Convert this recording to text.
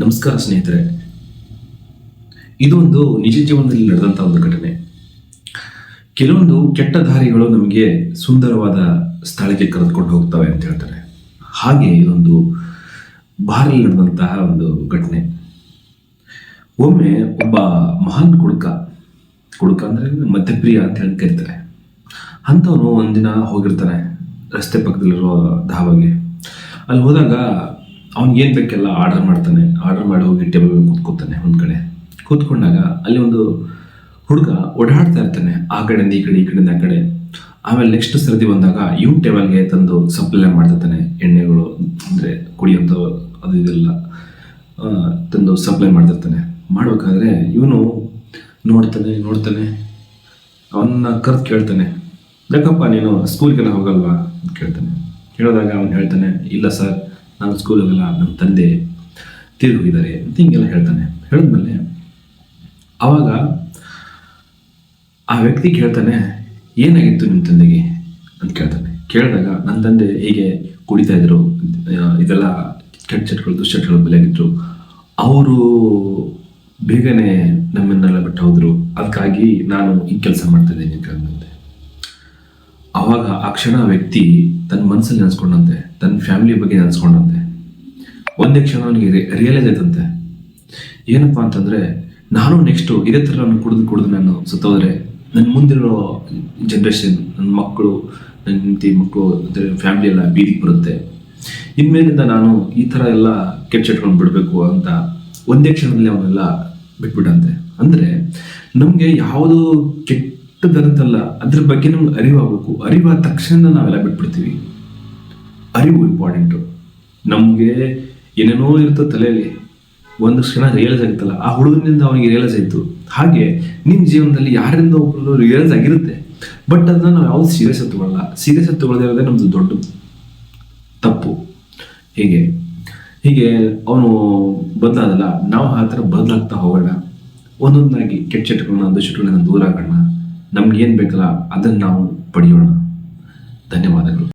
ನಮಸ್ಕಾರ ಸ್ನೇಹಿತರೆ. ಇದೊಂದು ನಿಜ ಜೀವನದಲ್ಲಿ ನಡೆದಂಥ ಒಂದು ಘಟನೆ. ಕೆಲವೊಂದು ಕೆಟ್ಟ ದಾರಿಗಳು ನಮಗೆ ಸುಂದರವಾದ ಸ್ಥಳಕ್ಕೆ ಕರೆದುಕೊಂಡು ಹೋಗ್ತವೆ ಅಂತ ಹೇಳ್ತಾರೆ. ಹಾಗೆ ಇದೊಂದು ಬಾರಲ್ಲಿ ನಡೆದಂತಹ ಒಂದು ಘಟನೆ. ಒಮ್ಮೆ ಒಬ್ಬ ಮಹಾನ್ ಕುಡುಕ ಕುಡುಕ ಅಂದರೆ ಮಧ್ಯಪ್ರಿಯ ಅಂತ ಹೇಳಿ ಕರಿತಾರೆ. ಅಂಥವನು ಒಂದಿನ ಹೋಗಿರ್ತಾನೆ ರಸ್ತೆ ಪಕ್ಕದಲ್ಲಿರೋ ಧಾಬಾಗೆ. ಅಲ್ಲಿ ಹೋದಾಗ ಅವ್ನಿಗೆ ಏನು ಬೇಕೆಲ್ಲ ಆರ್ಡರ್ ಮಾಡ್ತಾನೆ. ಆರ್ಡರ್ ಮಾಡಿ ಹೋಗಿ ಟೇಬಲ್ ಮೇಲೆ ಕೂತ್ಕೋತಾನೆ ಒಂದು ಕಡೆ. ಕೂತ್ಕೊಂಡಾಗ ಅಲ್ಲಿ ಒಂದು ಹುಡುಗ ಓಡಾಡ್ತಾ ಇರ್ತಾನೆ ಆ ಕಡೆಯಿಂದ ಈ ಕಡೆ, ಈ ಕಡೆಯಿಂದ ಆ ಕಡೆ. ಆಮೇಲೆ ನೆಕ್ಸ್ಟ್ ಸರದಿ ಬಂದಾಗ ಇವ್ನ ಟೇಬಲ್ಗೆ ತಂದು ಸಪ್ಲೈ ಮಾಡ್ತಿರ್ತಾನೆ. ಎಣ್ಣೆಗಳು, ಅಂದರೆ ಕುಡಿಯೋಂಥ ಅದು ಇದೆಲ್ಲ ತಂದು ಸಪ್ಲೈ ಮಾಡ್ತಿರ್ತಾನೆ. ಮಾಡಬೇಕಾದ್ರೆ ಇವನು ನೋಡ್ತಾನೆ ನೋಡ್ತಾನೆ. ಅವನ್ನ ಕರೆದು ಕೇಳ್ತಾನೆ. ಯಾಕಪ್ಪ ನೀನು ಸ್ಕೂಲ್ಗೆಲ್ಲ ಹೋಗಲ್ವಾ? ಅಂತ ಕೇಳ್ತಾನೆ. ಕೇಳಿದಾಗ ಅವನು ಹೇಳ್ತಾನೆ, ಇಲ್ಲ ಸರ್ ನಾನು ಸ್ಕೂಲ್ ಹೋಗಲ್ಲ ನಮ್ಮ ತಂದೆ ತೀರಿ ಹೋಗಿದ್ದಾರೆ ಅಂತ ಹಿಂಗೆಲ್ಲ ಹೇಳ್ತಾನೆ. ಹೇಳಿದ್ಮೇಲೆ ಆವಾಗ ಆ ವ್ಯಕ್ತಿ ಕೇಳ್ತಾನೆ, ಏನಾಗಿತ್ತು ನಿಮ್ಮ ತಂದೆಗೆ? ಅಂತ ಕೇಳ್ತಾನೆ. ಕೇಳಿದಾಗ ನನ್ನ ತಂದೆ ಹೀಗೆ ಕುಡಿತಾ ಇದ್ರು, ಇದೆಲ್ಲ ಕೆಟ್ಟ ಚಟಗಳು, ದುಶ್ಚಟಗಳು ಬೆಲೆಯಾಗಿದ್ರು ಅವರು ಬೇಗನೆ ನಮ್ಮನ್ನೆಲ್ಲ ಬಿಟ್ಟು ಹೋದರು. ಅದಕ್ಕಾಗಿ ನಾನು ಈ ಕೆಲಸ ಮಾಡ್ತಾ ಇದ್ದೀನಿ ಅಂತ ಆವಾಗ ಆ ಕ್ಷಣ ವ್ಯಕ್ತಿ ತನ್ನ ಮನಸ್ಸಲ್ಲಿ ನೆನೆಸ್ಕೊಂಡಂತೆ, ತನ್ನ ಫ್ಯಾಮಿಲಿ ಬಗ್ಗೆ ನೆನೆಸ್ಕೊಂಡಂತೆ. ಒಂದೇ ಕ್ಷಣ ಅವನಿಗೆ ರಿಯಲೈಸ್ ಆಯ್ತಂತೆ. ಏನಪ್ಪ ಅಂತಂದ್ರೆ, ನಾನು ನೆಕ್ಸ್ಟ್ ಇದೇ ಥರ ನಾನು ಕುಡಿದು ಕುಡಿದು ನಾನು ಸುತ್ತೋದ್ರೆ ನನ್ನ ಮುಂದಿರೋ ಜನ್ರೇಷನ್ ನನ್ನ ಮಕ್ಕಳು ನನ್ನ ಹೆಂಡತಿ ಮಕ್ಕಳು ಫ್ಯಾಮಿಲಿ ಎಲ್ಲ ಬೀದಿಗೆ ಬರುತ್ತೆ. ಇನ್ಮೇಲಿಂದ ನಾನು ಈ ಥರ ಎಲ್ಲ ಕೆಚ್ಚಿಟ್ಕೊಂಡು ಚಟ್ಕೊಂಡು ಬಿಡಬೇಕು ಅಂತ ಒಂದೇ ಕ್ಷಣದಲ್ಲಿ ಅವನ್ನೆಲ್ಲ ಬಿಟ್ಬಿಟ್ಟಂತೆ. ಅಂದರೆ ನಮಗೆ ಯಾವುದು ಕೆಟ್ಟದಂತಲ್ಲ ಅದ್ರ ಬಗ್ಗೆ ನಮ್ಗೆ ಅರಿವಾಗಬೇಕು. ಅರಿವಾದ ತಕ್ಷಣ ನಾವೆಲ್ಲ ಬಿಟ್ಬಿಡ್ತೀವಿ. ಅರಿವು ಇಂಪಾರ್ಟೆಂಟು ನಮಗೆ ಏನೇನೋ ಇರ್ತದೆ ತಲೆಯಲ್ಲಿ. ಒಂದು ಕ್ಷಣ ರಿಯಲೈಸ್ ಆಗುತ್ತಲ್ಲ. ಆ ಹುಡುಗನಿಂದ ಅವನಿಗೆ ರಿಯಲೈಸ್ ಆಯಿತು. ಹಾಗೆ ನಿಮ್ಮ ಜೀವನದಲ್ಲಿ ಯಾರಿಂದ ಒಬ್ಬರು ರಿಯಲೈಸ್ ಆಗಿರುತ್ತೆ. ಬಟ್ ಅದನ್ನ ನಾವು ಯಾವ್ದು ಸೀರಿಯಸ್ ತಗೊಳ್ಳಲ್ಲ ಸೀರಿಯಸ್ ತಗೊಳ್ಳದೇ ನಮ್ಮದು ದೊಡ್ಡ ತಪ್ಪು. ಹೀಗೆ. ಹೀಗೆ ಅವನು ಬದಲಾದಲ್ಲ ನಾವು ಆ ಥರ ಬದಲಾಗ್ತಾ ಹೋಗೋಣ. ಒಂದೊಂದಾಗಿ ಕೆಟ್ಟ ಚಟಗಳನ್ನ ದುಶ್ಚಟಗಳನ್ನ ದೂರ ಆಗೋಣ. ನಮ್ಗೆ ಏನು ಬೇಕಲ್ಲ ಅದನ್ನು ನಾವು ಪಡೆಯೋಣ. ಧನ್ಯವಾದಗಳು.